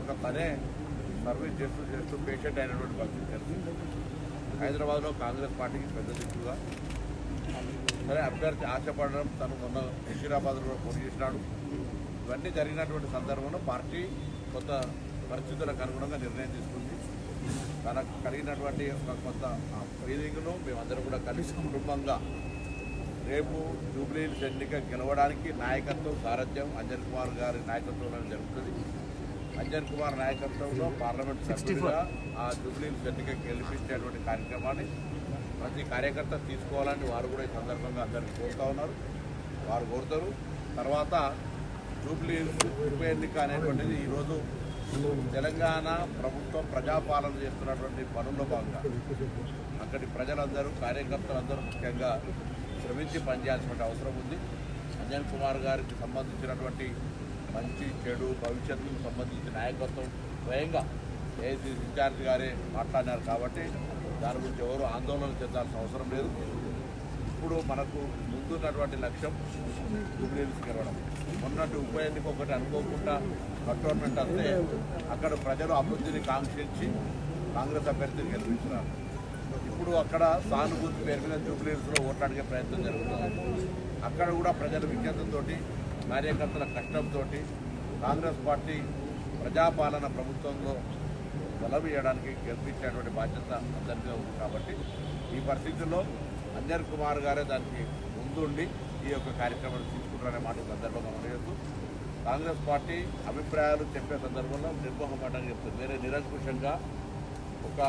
ఒక పనే సర్వీస్ చేస్తూ చేస్తూ పేషెంట్ అయినటువంటి పరిస్థితి జరిగింది హైదరాబాద్లో కాంగ్రెస్ పార్టీకి పెద్ద దిక్కుగా సరే అభ్యర్థి ఆశపడడం తను మొన్న హుషీరాబాద్లో పోటీ చేసినాడు ఇవన్నీ జరిగినటువంటి సందర్భంలో పార్టీ కొంత పరిస్థితులకు అనుగుణంగా నిర్ణయం తీసుకుంది తనకు కలిగినటువంటి ఒక కొంత ఫీలింగ్ను మేమందరం కూడా కలిసి కుటుంబంగా రేపు జూబ్లీ ఎన్నిక గెలవడానికి నాయకత్వం సారథ్యం అంజన్ కుమార్ గారి నాయకత్వంలో జరుగుతుంది అంజన్ కుమార్ నాయకత్వంలో పార్లమెంట్ సభ్యులుగా ఆ జూబ్లీ గట్టిగా గెలిపించేటువంటి కార్యక్రమాన్ని ప్రతి కార్యకర్త తీసుకోవాలని వారు కూడా ఈ సందర్భంగా అందరికీ కోరుతా ఉన్నారు వారు కోరుతారు తర్వాత జూబ్లీ ఉప ఎన్నిక అనేటువంటిది ఈరోజు తెలంగాణ ప్రభుత్వం ప్రజాపాలన చేస్తున్నటువంటి పనుల్లో భాగంగా అక్కడి ప్రజలందరూ కార్యకర్తలందరూ ముఖ్యంగా శ్రమించి పనిచేయాల్సిన అవసరం ఉంది అంజన్ కుమార్ గారికి సంబంధించినటువంటి మంచి చెడు భవిష్యత్తుకు సంబంధించిన నాయకత్వం స్వయంగా ఏసీ ఇన్ఛార్జ్ గారే మాట్లాడినారు కాబట్టి దాని గురించి ఎవరు ఆందోళన చెందాల్సిన అవసరం లేదు ఇప్పుడు మనకు ముందున్నటువంటి లక్ష్యం జూబ్లీహిల్స్ గెలవడం మొన్నటి ఉప ఎన్నిక ఒకటి అనుకోకుండా కంటోన్మెంట్ అంతే అక్కడ ప్రజలు అభివృద్ధిని కాంక్షించి కాంగ్రెస్ అభ్యర్థిని గెలిపించినారు ఇప్పుడు అక్కడ సానుభూతి పేరు మీద జూబ్లీహిల్స్లో ఓట్లాడిగే ప్రయత్నం జరుగుతుంది అక్కడ కూడా ప్రజల విజ్ఞతతోటి కార్యకర్తల కష్టంతో కాంగ్రెస్ పార్టీ ప్రజాపాలన ప్రభుత్వంలో బలం ఇవ్వడానికి గెలిపించేటువంటి బాధ్యత అందరిగా ఉంది కాబట్టి ఈ పరిస్థితుల్లో అంజన్ కుమార్ గారే దానికి ముందుండి ఈ యొక్క కార్యక్రమాన్ని తీసుకుంటారనే మాట సందర్భంగా ఉండేస్తూ కాంగ్రెస్ పార్టీ అభిప్రాయాలు చెప్పే సందర్భంలో నిర్మోహమాటంగా చెప్తుంది వేరే నిరంకుశంగా ఒక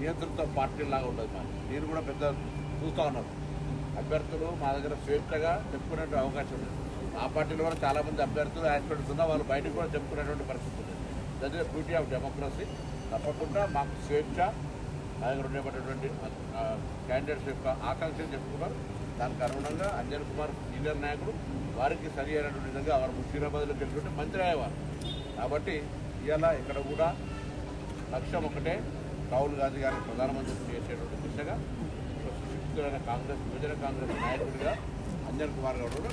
నియంత్రిత పార్టీ లాగా ఉండదు మనకి నేను కూడా పెద్ద చూస్తూ ఉన్నారు అభ్యర్థులు మా దగ్గర స్వేచ్ఛగా చెప్పుకునే అవకాశం లేదు ఆ పార్టీలో కూడా చాలామంది అభ్యర్థులు యాక్సిడెంట్స్ ఉన్నా వాళ్ళు బయటకు కూడా చెప్పుకునేటువంటి పరిస్థితి ఉంది దట్ బ్యూటీ ఆఫ్ డెమోక్రసీ తప్పకుండా మాకు స్వేచ్ఛ ఆయన ఉండేటటువంటి క్యాండిడేట్స్ యొక్క ఆకాంక్షలు చెప్పుకున్నారు దానికి అనుగుణంగా అంజన్ కుమార్ సీనియర్ నాయకుడు వారికి సరి అయినటువంటి విధంగా వారు ముషీరాబాద్లో గెలుచుకుంటే మంత్రి అయ్యేవారు కాబట్టి ఇవాళ ఇక్కడ కూడా లక్ష్యం ఒకటే రాహుల్ గాంధీ గారిని ప్రధానమంత్రి చేసేటువంటి దిశగా సుశిక్షితులైన కాంగ్రెస్ యువజన కాంగ్రెస్ నాయకుడిగా అంజన్ కుమార్ గారు కూడా